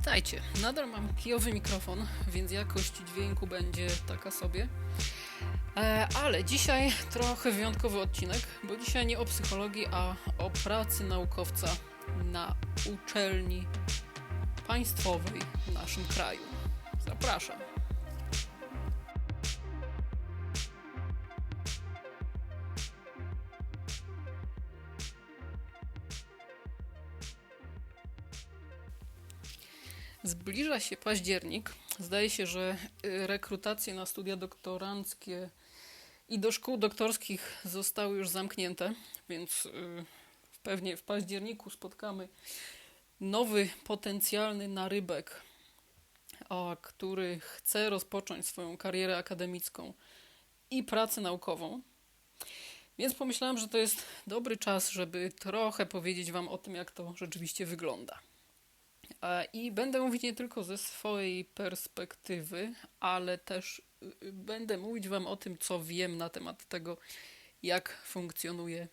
Witajcie. Nadal mam kijowy mikrofon, więc jakość dźwięku będzie taka sobie. E, ale dzisiaj trochę wyjątkowy odcinek, bo dzisiaj nie o psychologii, a o pracy naukowca na uczelni państwowej w naszym kraju. Zapraszam. Się październik. Zdaje się, że y, rekrutacje na studia doktoranckie i do szkół doktorskich zostały już zamknięte, więc y, pewnie w październiku spotkamy nowy potencjalny narybek, który chce rozpocząć swoją karierę akademicką i pracę naukową. Więc pomyślałam, że to jest dobry czas, żeby trochę powiedzieć Wam o tym, jak to rzeczywiście wygląda. E, I będę mówić nie tylko ze swojej perspektywy, ale też y, y, będę mówić Wam o tym, co wiem na temat tego, jak funkcjonuje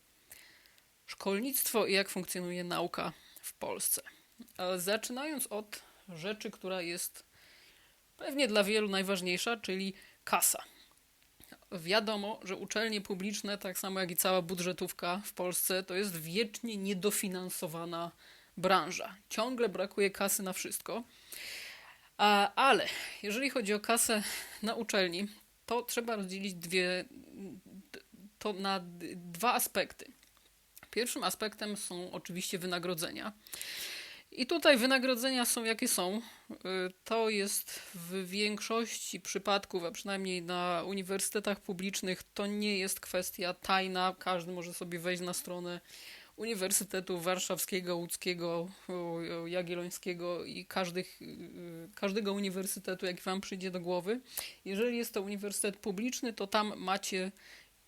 szkolnictwo i jak funkcjonuje nauka w Polsce. E, zaczynając od rzeczy, która jest pewnie dla wielu najważniejsza, czyli kasa. Wiadomo, że uczelnie publiczne, tak samo jak i cała budżetówka w Polsce, to jest wiecznie niedofinansowana branża. Ciągle brakuje kasy na wszystko. Ale jeżeli chodzi o kasę na uczelni, to trzeba rozdzielić dwie, to na dwa aspekty. Pierwszym aspektem są oczywiście wynagrodzenia. I tutaj wynagrodzenia są jakie są. Y, to jest w większości przypadków, a przynajmniej na uniwersytetach publicznych, to nie jest kwestia tajna. Każdy może sobie wejść na stronę Uniwersytetu Warszawskiego, Łódzkiego, Jagiellońskiego i każdych, y, każdego uniwersytetu, jaki Wam przyjdzie do głowy. Jeżeli jest to uniwersytet publiczny, to tam macie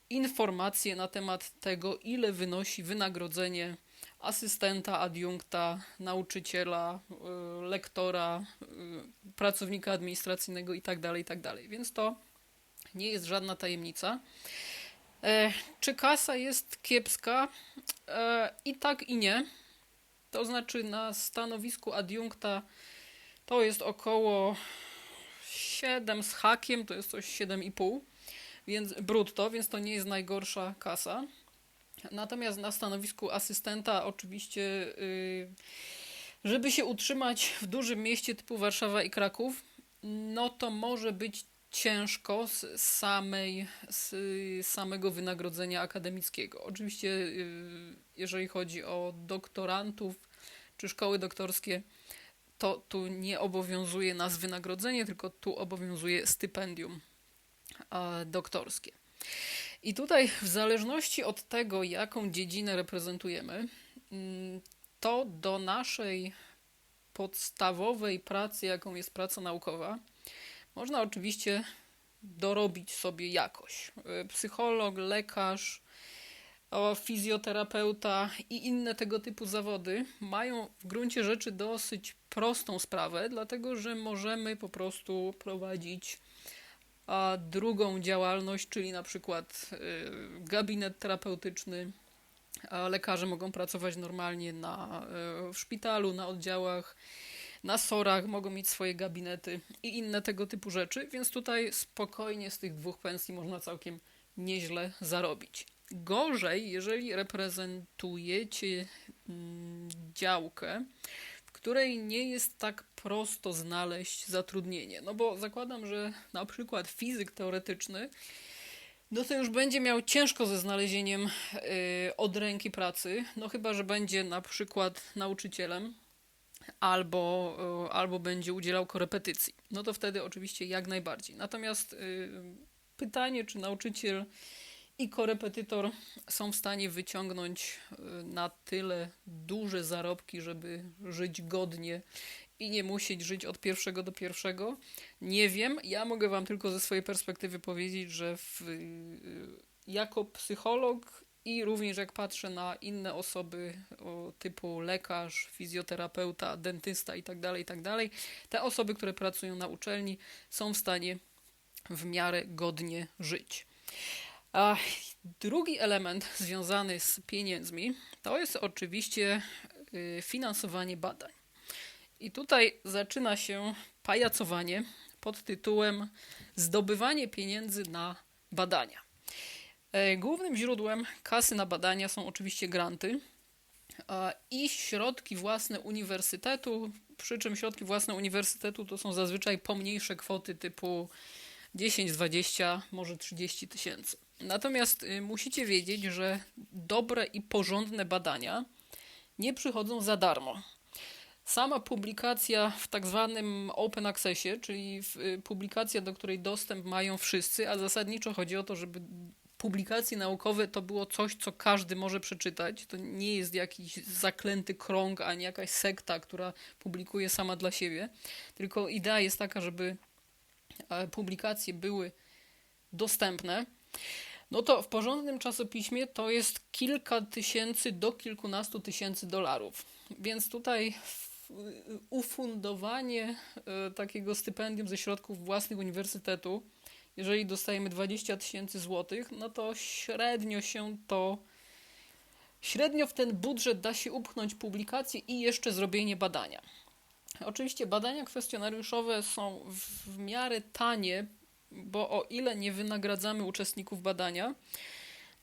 informacje na temat tego, ile wynosi wynagrodzenie asystenta, adiunkta, nauczyciela, y, lektora, y, pracownika administracyjnego itd., tak itd. Tak Więc to nie jest żadna tajemnica. E, czy kasa jest kiepska? E, I tak, i nie. To znaczy, na stanowisku adiunkta to jest około 7 z hakiem, to jest coś 7,5 więc brutto, więc to nie jest najgorsza kasa. Natomiast na stanowisku asystenta, oczywiście, yy, żeby się utrzymać w dużym mieście typu Warszawa i Kraków, no to może być ciężko z samej, z samego wynagrodzenia akademickiego. Oczywiście, y, jeżeli chodzi o doktorantów czy szkoły doktorskie, to tu nie obowiązuje nas wynagrodzenie, tylko tu obowiązuje stypendium doktorskie. I tutaj, w zależności od tego, jaką dziedzinę reprezentujemy, mm, to do naszej podstawowej pracy, jaką jest praca naukowa, można oczywiście dorobić sobie jakoś. E, psycholog, lekarz, fizjoterapeuta i inne tego typu zawody mają w gruncie rzeczy dosyć prostą sprawę, dlatego że możemy po prostu prowadzić drugą działalność, czyli na przykład e, gabinet terapeutyczny. Lekarze mogą pracować normalnie na, e, w szpitalu, na oddziałach na sorach, mogą mieć swoje gabinety i inne tego typu rzeczy, więc tutaj spokojnie z tych dwóch pensji można całkiem nieźle zarobić. Gorzej, jeżeli reprezentujecie mm, działkę, w której nie jest tak prosto znaleźć zatrudnienie. No bo zakładam, że na przykład fizyk teoretyczny no to już będzie miał ciężko ze znalezieniem yy, od ręki pracy, no chyba, że będzie na przykład nauczycielem, albo, e, albo będzie udzielał korepetycji. No to wtedy oczywiście jak najbardziej. Natomiast y, pytanie, czy nauczyciel i korepetytor są w stanie wyciągnąć y, na tyle duże zarobki, żeby żyć godnie i nie musieć żyć od pierwszego do pierwszego. Nie wiem. Ja mogę Wam tylko ze swojej perspektywy powiedzieć, że w, y, jako psycholog i również jak patrzę na inne osoby o, typu lekarz, fizjoterapeuta, dentysta itd., tak itd., tak te osoby, które pracują na uczelni, są w stanie w miarę godnie żyć. A drugi element związany z pieniędzmi to jest oczywiście y, finansowanie badań. I tutaj zaczyna się pajacowanie pod tytułem Zdobywanie pieniędzy na badania. E, Głównym źródłem kasy na badania są oczywiście granty i środki własne uniwersytetu, przy czym środki własne uniwersytetu to są zazwyczaj pomniejsze kwoty typu 10, 20, może 30 tysięcy. Natomiast y, musicie wiedzieć, że dobre i porządne badania nie przychodzą za darmo. Sama publikacja w tak zwanym open accessie, czyli y, publikacja, do której dostęp mają wszyscy, a zasadniczo chodzi o to, żeby publikacje naukowe to było coś, co każdy może przeczytać. To nie jest jakiś zaklęty krąg, ani jakaś sekta, która publikuje sama dla siebie. Tylko idea jest taka, żeby e, publikacje były dostępne. No to w porządnym czasopiśmie to jest kilka tysięcy do kilkunastu tysięcy dolarów. Więc tutaj w- ufundowanie e, takiego stypendium ze środków własnych uniwersytetu, jeżeli dostajemy 20 tysięcy złotych, no to średnio się to, średnio w ten budżet da się upchnąć publikację i jeszcze zrobienie badania. Oczywiście badania kwestionariuszowe są w, miarę tanie, bo o ile nie wynagradzamy uczestników badania,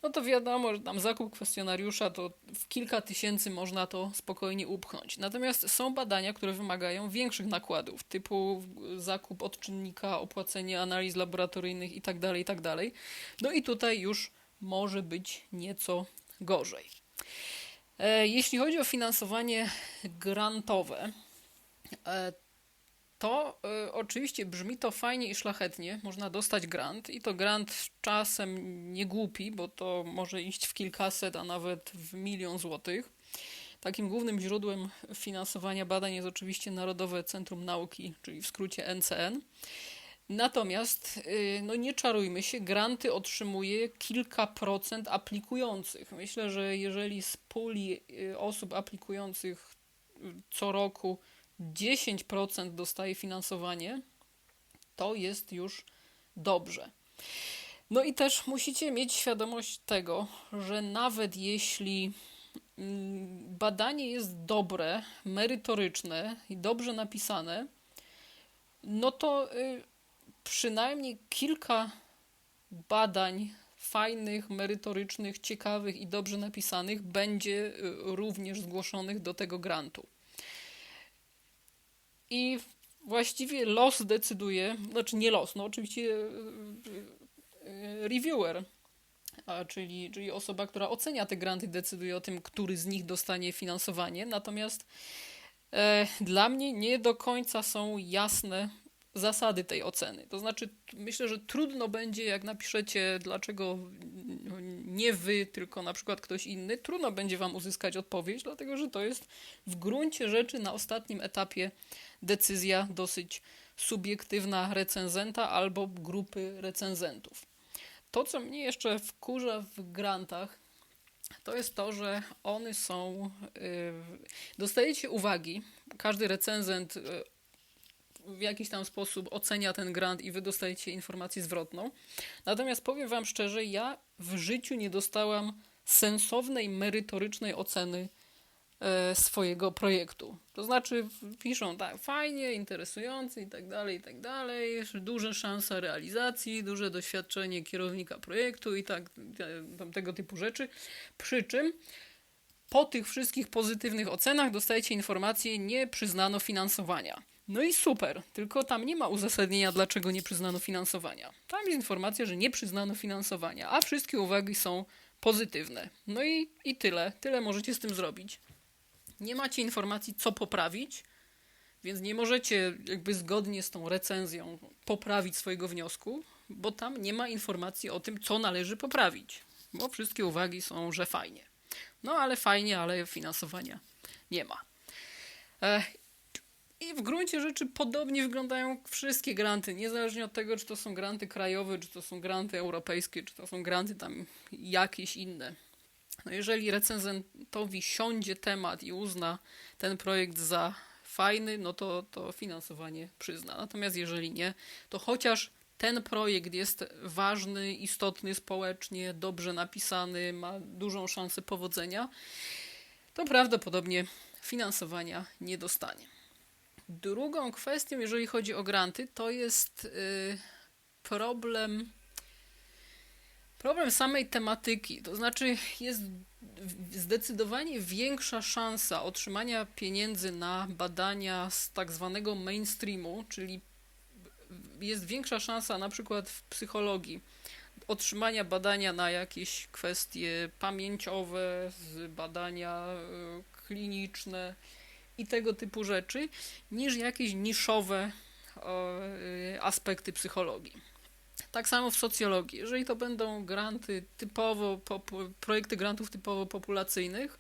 no to wiadomo, że tam zakup kwestionariusza to w kilka tysięcy można to spokojnie upchnąć. Natomiast są badania, które wymagają większych nakładów, typu zakup odczynnika, opłacenie analiz laboratoryjnych itd., itd. No i tutaj już może być nieco gorzej. E, Jeśli chodzi o finansowanie grantowe, e, to y, oczywiście brzmi to fajnie i szlachetnie. Można dostać grant i to grant czasem nie głupi, bo to może iść w kilkaset, a nawet w milion złotych. Takim głównym źródłem finansowania badań jest oczywiście Narodowe Centrum Nauki, czyli w skrócie NCN. Natomiast y, no nie czarujmy się, granty otrzymuje kilka procent aplikujących. Myślę, że jeżeli z puli y, osób aplikujących y, co roku 10% dostaje finansowanie, to jest już dobrze. No i też musicie mieć świadomość tego, że nawet jeśli mm, badanie jest dobre, merytoryczne i dobrze napisane, no to y, przynajmniej kilka badań fajnych, merytorycznych, ciekawych i dobrze napisanych będzie y, również zgłoszonych do tego grantu. I właściwie los decyduje, znaczy nie los, no oczywiście e, e, reviewer, czyli, czyli osoba, która ocenia te granty, decyduje o tym, który z nich dostanie finansowanie. Natomiast e, dla mnie nie do końca są jasne zasady tej oceny. To znaczy, myślę, że trudno będzie, jak napiszecie, dlaczego nie wy, tylko na przykład ktoś inny, trudno będzie wam uzyskać odpowiedź, dlatego że to jest w gruncie rzeczy na ostatnim etapie decyzja dosyć subiektywna recenzenta albo grupy recenzentów. To, co mnie jeszcze wkurza w grantach, to jest to, że one są. Yy, dostajecie uwagi. Każdy recenzent yy, w jakiś tam sposób ocenia ten grant i wy dostajecie informację zwrotną. Natomiast powiem Wam szczerze, ja w życiu nie dostałam sensownej, merytorycznej oceny e, swojego projektu. To znaczy piszą tak, fajnie, interesujący i tak dalej, i tak dalej, duże szanse realizacji, duże doświadczenie kierownika projektu i tak, tam tego typu rzeczy. Przy czym po tych wszystkich pozytywnych ocenach dostajecie informację, nie przyznano finansowania. No i super, tylko tam nie ma uzasadnienia, dlaczego nie przyznano finansowania. Tam jest informacja, że nie przyznano finansowania, a wszystkie uwagi są pozytywne. No i, i tyle. Tyle możecie z tym zrobić. Nie macie informacji, co poprawić, więc nie możecie jakby zgodnie z tą recenzją poprawić swojego wniosku, bo tam nie ma informacji o tym, co należy poprawić. Bo wszystkie uwagi są, że fajnie. No ale fajnie, ale finansowania nie ma. I w gruncie rzeczy podobnie wyglądają wszystkie granty, niezależnie od tego, czy to są granty krajowe, czy to są granty europejskie, czy to są granty tam jakieś inne. No jeżeli recenzentowi siądzie temat i uzna ten projekt za fajny, no to, to finansowanie przyzna. Natomiast jeżeli nie, to chociaż ten projekt jest ważny, istotny społecznie, dobrze napisany, ma dużą szansę powodzenia, to prawdopodobnie finansowania nie dostanie. Drugą kwestią, jeżeli chodzi o granty, to jest y, problem problem samej tematyki. To znaczy jest zdecydowanie większa szansa otrzymania pieniędzy na badania z tak zwanego mainstreamu, czyli jest większa szansa na przykład w psychologii otrzymania badania na jakieś kwestie pamięciowe, badania y, kliniczne i tego typu rzeczy, niż jakieś niszowe y, aspekty psychologii. Tak samo w socjologii. Jeżeli to będą granty typowo, projekty grantów typowo populacyjnych,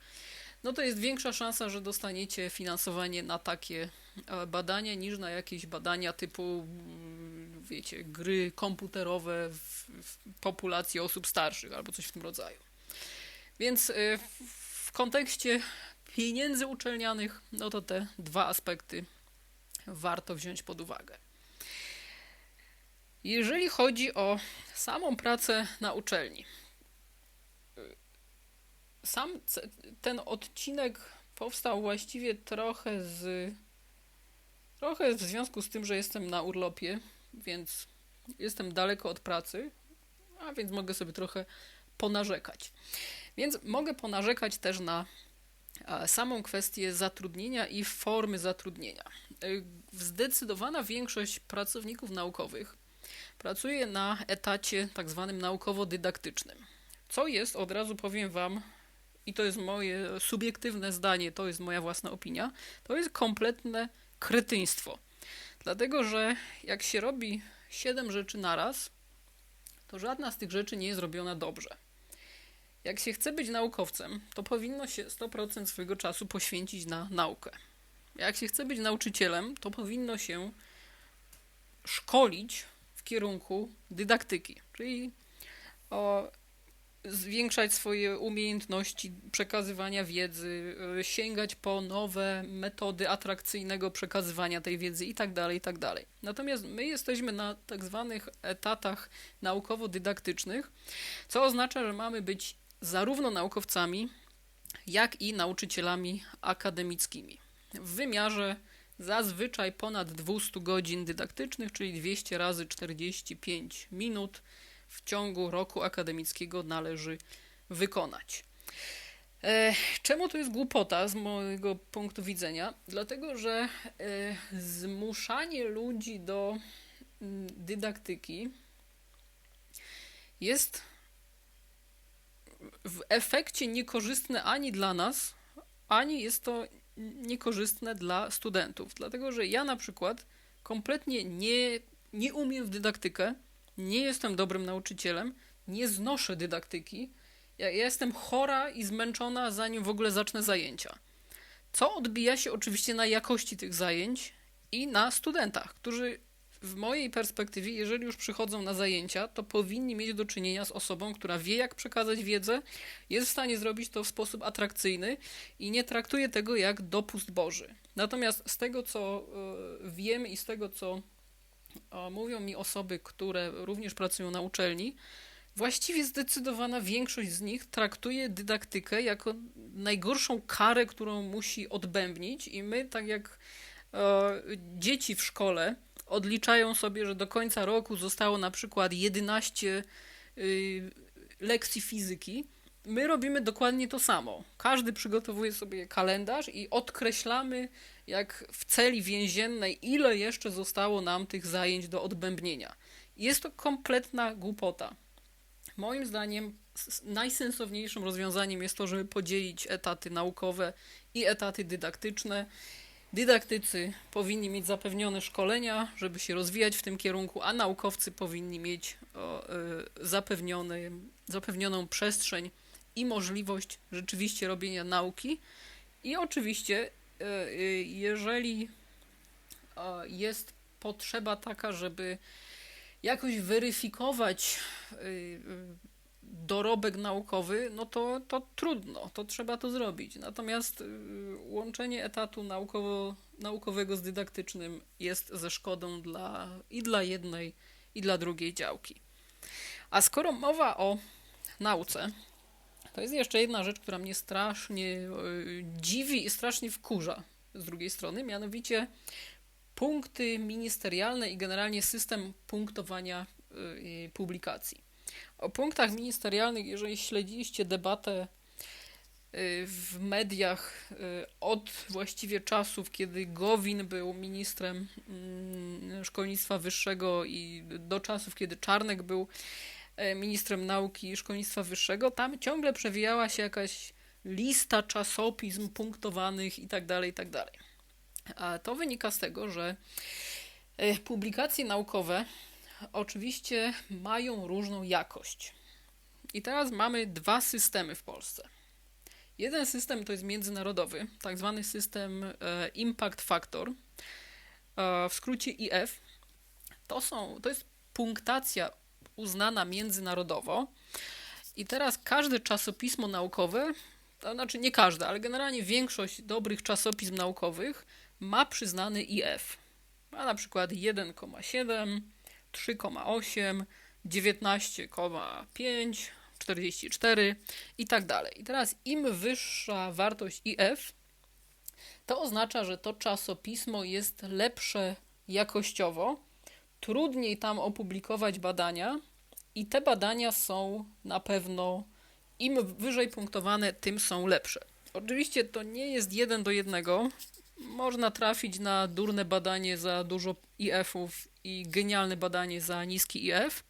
no to jest większa szansa, że dostaniecie finansowanie na takie e, badania niż na jakieś badania typu, mm, wiecie, gry komputerowe w, w populacji osób starszych albo coś w tym rodzaju. Więc e, w kontekście pieniędzy uczelnianych, no to te dwa aspekty warto wziąć pod uwagę. Jeżeli chodzi o samą pracę na uczelni, sam ten odcinek powstał właściwie trochę z. Trochę w związku z tym, że jestem na urlopie, więc jestem daleko od pracy, a więc mogę sobie trochę ponarzekać. Więc mogę ponarzekać też na samą kwestię zatrudnienia i formy zatrudnienia. Y, Zdecydowana większość pracowników naukowych pracuje na etacie tak zwanym naukowo-dydaktycznym. Co jest, od razu powiem Wam, i to jest moje subiektywne zdanie, to jest moja własna opinia, to jest kompletne kretyństwo. Dlatego, że jak się robi siedem rzeczy naraz, to żadna z tych rzeczy nie jest robiona dobrze. Jak się chce być naukowcem, to powinno się 100% swojego czasu poświęcić na naukę. Jak się chce być nauczycielem, to powinno się szkolić w kierunku dydaktyki, czyli o, zwiększać swoje umiejętności przekazywania wiedzy, y, sięgać po nowe metody atrakcyjnego przekazywania tej wiedzy itd., itd. Natomiast my jesteśmy na tak zwanych etatach naukowo-dydaktycznych, co oznacza, że mamy być zarówno naukowcami, jak i nauczycielami akademickimi. W wymiarze zazwyczaj ponad 200 godzin dydaktycznych, czyli 200 razy 45 minut w ciągu roku akademickiego należy wykonać. E, czemu to jest głupota z mojego punktu widzenia? Dlatego, że e, zmuszanie ludzi do mm, dydaktyki jest w efekcie niekorzystne ani dla nas, ani jest to niekorzystne dla studentów. Dlatego, że ja na przykład kompletnie nie, nie umiem w dydaktykę, nie jestem dobrym nauczycielem, nie znoszę dydaktyki. Ja, ja jestem chora i zmęczona, zanim w ogóle zacznę zajęcia. Co odbija się oczywiście na jakości tych zajęć i na studentach, którzy w mojej perspektywie, jeżeli już przychodzą na zajęcia, to powinni mieć do czynienia z osobą, która wie, jak przekazać wiedzę, jest w stanie zrobić to w sposób atrakcyjny i nie traktuje tego jak dopust Boży. Natomiast z tego, co y, wiem i z tego, co y, mówią mi osoby, które również pracują na uczelni, właściwie zdecydowana większość z nich traktuje dydaktykę jako najgorszą karę, którą musi odbębnić, i my, tak jak y, dzieci w szkole, odliczają sobie, że do końca roku zostało na przykład 11 y, lekcji fizyki. My robimy dokładnie to samo. Każdy przygotowuje sobie kalendarz i odkreślamy, jak w celi więziennej, ile jeszcze zostało nam tych zajęć do odbębnienia. Jest to kompletna głupota. Moim zdaniem najsensowniejszym rozwiązaniem jest to, żeby podzielić etaty naukowe i etaty dydaktyczne. Dydaktycy powinni mieć zapewnione szkolenia, żeby się rozwijać w tym kierunku, a naukowcy powinni mieć y, zapewniony, zapewnioną przestrzeń i możliwość rzeczywiście robienia nauki. I oczywiście, y, y, jeżeli jest potrzeba taka, żeby jakoś weryfikować dorobek naukowy, no to, to trudno, to trzeba to zrobić. Natomiast y, łączenie etatu naukowo, naukowego z dydaktycznym jest ze szkodą dla, i dla jednej, i dla drugiej działki. A skoro mowa o nauce, to jest jeszcze jedna rzecz, która mnie strasznie y, dziwi i strasznie wkurza z drugiej strony, mianowicie punkty ministerialne i generalnie system punktowania y, publikacji. O punktach ministerialnych, jeżeli śledziliście debatę y, w mediach y, od właściwie czasów, kiedy Gowin był ministrem mm, szkolnictwa wyższego i do czasów, kiedy Czarnek był e, ministrem nauki i szkolnictwa wyższego, tam ciągle przewijała się jakaś lista czasopism punktowanych i tak dalej, i tak. A to wynika z tego, że e, publikacje naukowe oczywiście mają różną jakość. I teraz mamy dwa systemy w Polsce. Jeden system to jest międzynarodowy, tak zwany system e, Impact Factor, e, w skrócie IF. To, są, to jest punktacja uznana międzynarodowo. I teraz każde czasopismo naukowe, to znaczy nie każde, ale generalnie większość dobrych czasopism naukowych ma przyznany IF. Ma na przykład 1,7, 3,8, 19,5, 44 i tak dalej. I teraz im wyższa wartość IF, to oznacza, że to czasopismo jest lepsze jakościowo, trudniej tam opublikować badania i te badania są na pewno im wyżej punktowane, tym są lepsze. Oczywiście to nie jest jeden do jednego. Można trafić na durne badanie za dużo IF-ów i genialne badanie za niski IF,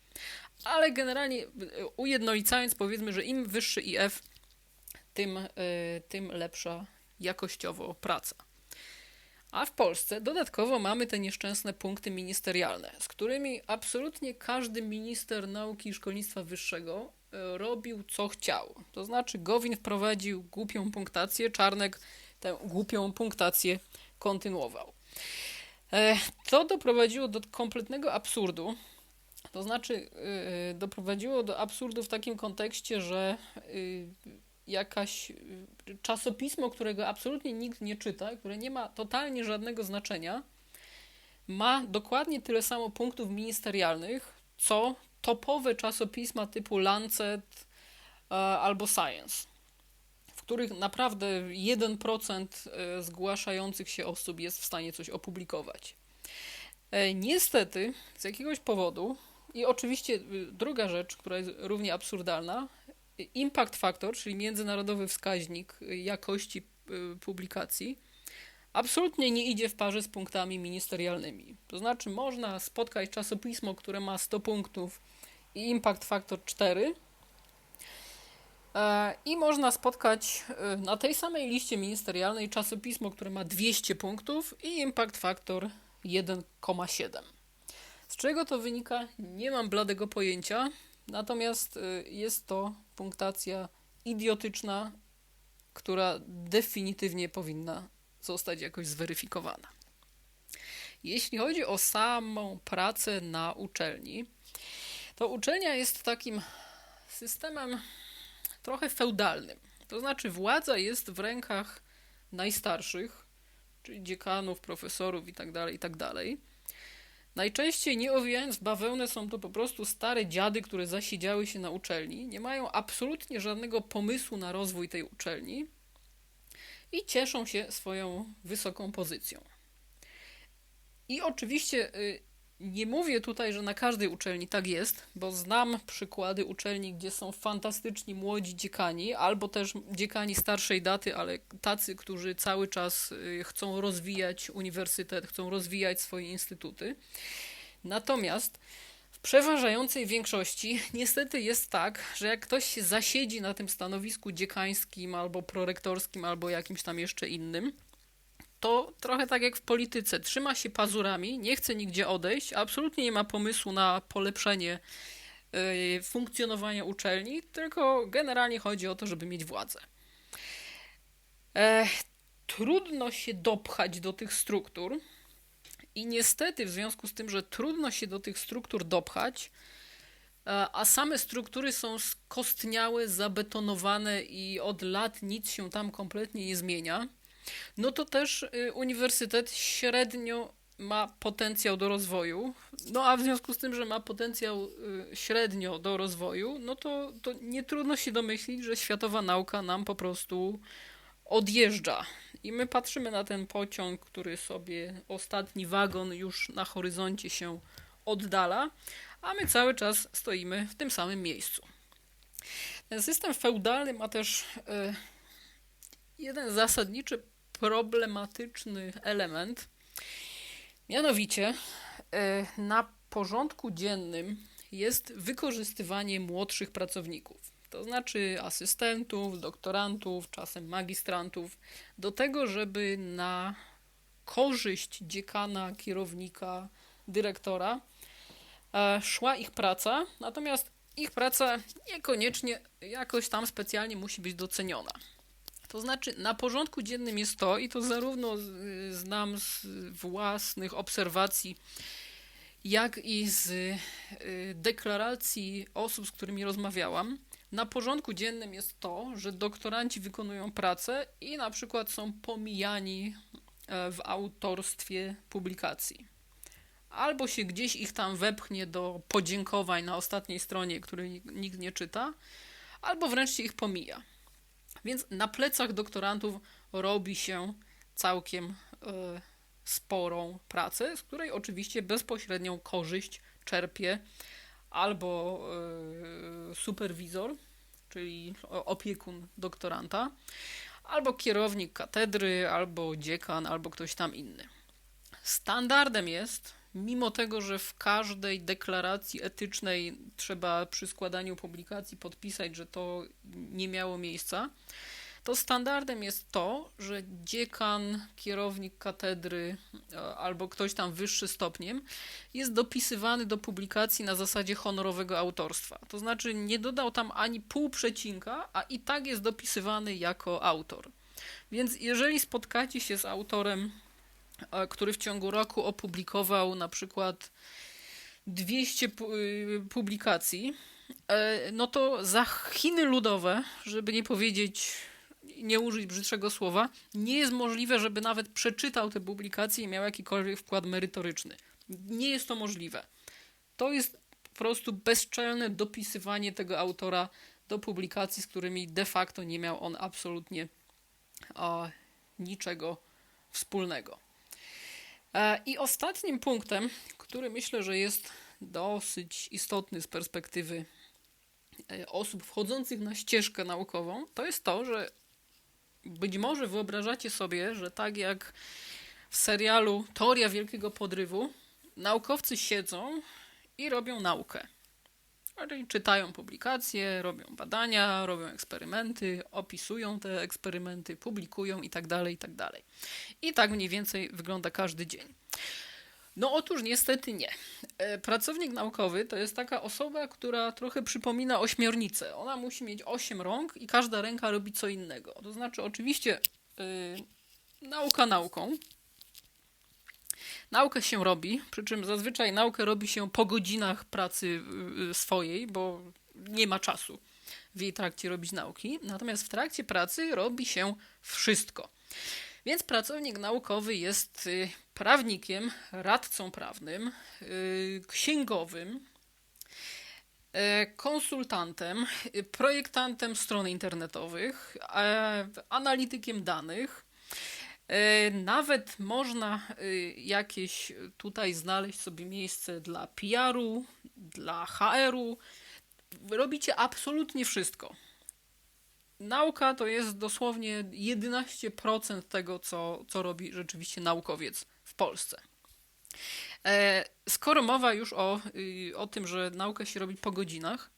ale generalnie e, ujednolicając powiedzmy, że im wyższy IF, tym, e, tym lepsza jakościowo praca. A w Polsce dodatkowo mamy te nieszczęsne punkty ministerialne, z którymi absolutnie każdy minister nauki i szkolnictwa wyższego e, robił co chciał. To znaczy Gowin wprowadził głupią punktację, Czarnek tę głupią punktację kontynuował. To doprowadziło do kompletnego absurdu, to znaczy, yy, doprowadziło do absurdu w takim kontekście, że jakaś czasopismo, którego absolutnie nikt nie czyta, które nie ma totalnie żadnego znaczenia, ma dokładnie tyle samo punktów ministerialnych, co topowe czasopisma typu Lancet albo Science, których naprawdę 1% zgłaszających się osób jest w stanie coś opublikować. E, niestety, z jakiegoś powodu, i oczywiście y, druga rzecz, która jest równie absurdalna, impact factor, czyli międzynarodowy wskaźnik jakości publikacji, absolutnie nie idzie w parze z punktami ministerialnymi. To znaczy, można spotkać czasopismo, które ma 100 punktów i impact factor 4, e, i można spotkać y, na tej samej liście ministerialnej czasopismo, które ma 200 punktów i impact factor 1,7. Z czego to wynika? Nie mam bladego pojęcia, natomiast y, jest to punktacja idiotyczna, która definitywnie powinna zostać jakoś zweryfikowana. Jeśli chodzi o samą pracę na uczelni, to uczelnia jest takim systemem trochę feudalnym. To znaczy, władza jest w rękach najstarszych, czyli dziekanów, profesorów itd., tak itd. Tak Najczęściej nie owijając bawełnę są to po prostu stare dziady, które zasiedziały się na uczelni, nie mają absolutnie żadnego pomysłu na rozwój tej uczelni i cieszą się swoją wysoką pozycją. I oczywiście y, nie mówię tutaj, że na każdej uczelni tak jest, bo znam przykłady uczelni, gdzie są fantastyczni młodzi dziekani, albo też dziekani starszej daty, ale tacy, którzy cały czas y, chcą rozwijać uniwersytet, chcą rozwijać swoje instytuty. Natomiast w przeważającej większości niestety jest tak, że jak ktoś się zasiedzi na tym stanowisku dziekańskim, albo prorektorskim, albo jakimś tam jeszcze innym, to trochę tak jak w polityce. Trzyma się pazurami, nie chce nigdzie odejść, absolutnie nie ma pomysłu na polepszenie y, funkcjonowania uczelni, tylko generalnie chodzi o to, żeby mieć władzę. E, trudno się dopchać do tych struktur i niestety w związku z tym, że trudno się do tych struktur dopchać, e, a same struktury są skostniałe, zabetonowane i od lat nic się tam kompletnie nie zmienia, no to też y, uniwersytet średnio ma potencjał do rozwoju. No a w związku z tym, że ma potencjał y, średnio do rozwoju, no to, to nie trudno się domyślić, że światowa nauka nam po prostu odjeżdża. I my patrzymy na ten pociąg, który sobie ostatni wagon już na horyzoncie się oddala, a my cały czas stoimy w tym samym miejscu. Ten system feudalny ma też e, jeden zasadniczy, problematyczny element. Mianowicie e, na porządku dziennym jest wykorzystywanie młodszych pracowników, to znaczy asystentów, doktorantów, czasem magistrantów, do tego, żeby na korzyść dziekana, kierownika, dyrektora e, szła ich praca, natomiast ich praca niekoniecznie jakoś tam specjalnie musi być doceniona. To znaczy, na porządku dziennym jest to, i to zarówno z- znam z własnych obserwacji, jak i z y, deklaracji osób, z którymi rozmawiałam. Na porządku dziennym jest to, że doktoranci wykonują pracę i na przykład są pomijani e, w autorstwie publikacji. Albo się gdzieś ich tam wepchnie do podziękowań na ostatniej stronie, której nikt nie czyta, albo wręcz się ich pomija. Więc na plecach doktorantów robi się całkiem e, sporą pracę, z której oczywiście bezpośrednią korzyść czerpie albo e, superwizor, czyli opiekun doktoranta, albo kierownik katedry, albo dziekan, albo ktoś tam inny. Standardem jest, mimo tego, że w każdej deklaracji etycznej trzeba przy składaniu publikacji podpisać, że to nie miało miejsca, to standardem jest to, że dziekan, kierownik katedry e, albo ktoś tam wyższy stopniem jest dopisywany do publikacji na zasadzie honorowego autorstwa. To znaczy nie dodał tam ani pół przecinka, a i tak jest dopisywany jako autor. Więc jeżeli spotkacie się z autorem, który w ciągu roku opublikował na przykład 200 pu- y, publikacji, e, no to za Chiny ludowe, żeby nie powiedzieć, nie użyć brzydszego słowa, nie jest możliwe, żeby nawet przeczytał te publikacje i miał jakikolwiek wkład merytoryczny. Nie jest to możliwe. To jest po prostu bezczelne dopisywanie tego autora do publikacji, z którymi de facto nie miał on absolutnie a, niczego wspólnego. E, I ostatnim punktem, który myślę, że jest dosyć istotny z perspektywy e, osób wchodzących na ścieżkę naukową, to jest to, że być może wyobrażacie sobie, że tak jak w serialu Teoria Wielkiego Podrywu, naukowcy siedzą i robią naukę. Czyli czytają publikacje, robią badania, robią eksperymenty, opisują te eksperymenty, publikują itd., itd. I tak mniej więcej wygląda każdy dzień. No otóż niestety nie. E, Pracownik naukowy to jest taka osoba, która trochę przypomina ośmiornicę. Ona musi mieć osiem rąk i każda ręka robi co innego. To znaczy oczywiście yy, nauka nauką. Naukę się robi, przy czym zazwyczaj naukę robi się po godzinach pracy yy, swojej, bo nie ma czasu w jej trakcie robić nauki. Natomiast w trakcie pracy robi się wszystko. Więc pracownik naukowy jest y, prawnikiem, radcą prawnym, y, księgowym, konsultantem, y, projektantem stron internetowych, analitykiem danych. E, Nawet można y, jakieś tutaj znaleźć sobie miejsce dla PR-u, dla HR-u. Robicie absolutnie wszystko. Nauka to jest dosłownie 11% tego, co, co robi rzeczywiście naukowiec w Polsce. E, skoro mowa już o, y, o tym, że naukę się robi po godzinach,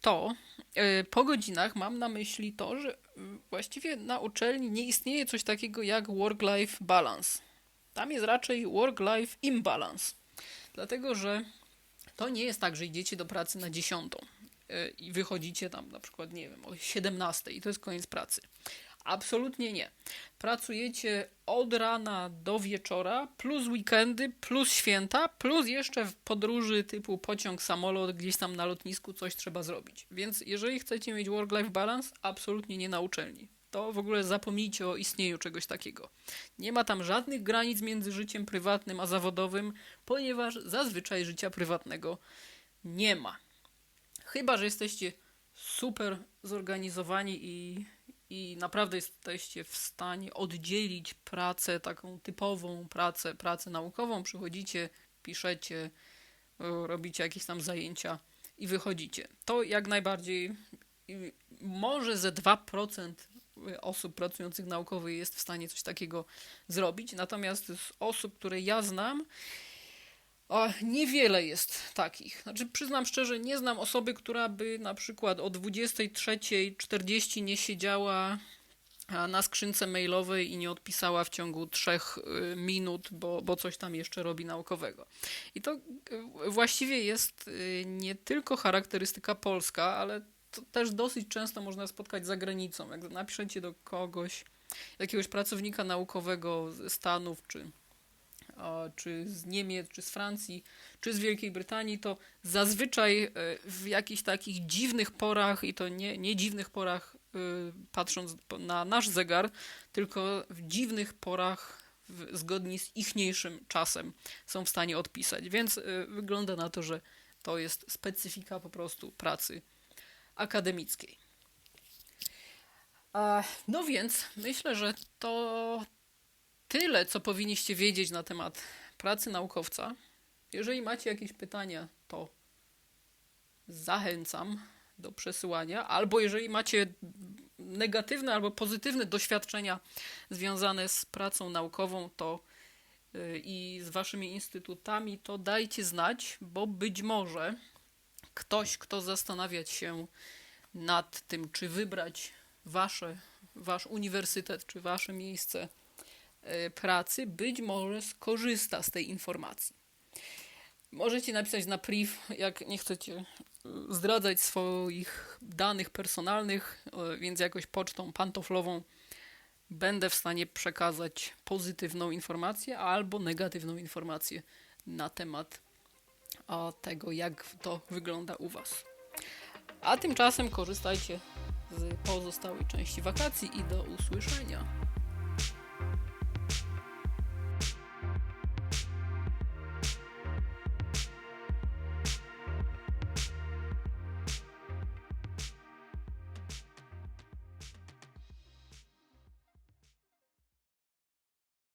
to y, po godzinach mam na myśli to, że y, właściwie na uczelni nie istnieje coś takiego jak work-life balance. Tam jest raczej work-life imbalance. Dlatego, że to nie jest tak, że idziecie do pracy na dziesiątą y, i wychodzicie tam na przykład, nie wiem, o 17 i to jest koniec pracy. Absolutnie nie. Pracujecie od rana do wieczora, plus weekendy, plus święta, plus jeszcze w podróży typu pociąg, samolot, gdzieś tam na lotnisku coś trzeba zrobić. Więc jeżeli chcecie mieć work-life balance, absolutnie nie na uczelni. To w ogóle zapomnijcie o istnieniu czegoś takiego. Nie ma tam żadnych granic między życiem prywatnym a zawodowym, ponieważ zazwyczaj życia prywatnego nie ma. Chyba, że jesteście super zorganizowani i, i naprawdę jesteście w stanie oddzielić pracę, taką typową pracę, pracę naukową, przychodzicie, piszecie, y, robicie jakieś tam zajęcia i wychodzicie. To jak najbardziej może ze 2% osób pracujących naukowo jest w stanie coś takiego zrobić, natomiast z osób, które ja znam, o, niewiele jest takich. Znaczy, przyznam szczerze, nie znam osoby, która by na przykład o 23.40 nie siedziała na skrzynce mailowej i nie odpisała w ciągu trzech y, minut, bo, bo coś tam jeszcze robi naukowego. I to y, właściwie jest y, nie tylko charakterystyka polska, ale to też dosyć często można spotkać za granicą. Jak napiszecie do kogoś, jakiegoś pracownika naukowego ze Stanów, czy czy z Niemiec, czy z Francji, czy z Wielkiej Brytanii, to zazwyczaj e, w jakichś takich dziwnych porach, i to nie, nie dziwnych porach, e, patrząc na nasz zegar, tylko w dziwnych porach, w, zgodnie z ichniejszym czasem, są w stanie odpisać. Więc e, wygląda na to, że to jest specyfika po prostu pracy akademickiej. No więc myślę, że to tyle, co powinniście wiedzieć na temat pracy naukowca. Jeżeli macie jakieś pytania, to zachęcam do przesyłania, albo jeżeli macie negatywne albo pozytywne doświadczenia związane z pracą naukową, to y, i z waszymi instytutami, to dajcie znać, bo być może ktoś, kto zastanawiać się nad tym, czy wybrać wasze, wasz uniwersytet, czy wasze miejsce pracy, być może skorzysta z tej informacji. Możecie napisać na priv, jak nie chcecie e, zdradzać swoich danych personalnych, e, więc jakoś pocztą pantoflową będę w stanie przekazać pozytywną informację albo negatywną informację na temat tego, jak to wygląda u Was. A tymczasem korzystajcie z pozostałej części wakacji i do usłyszenia.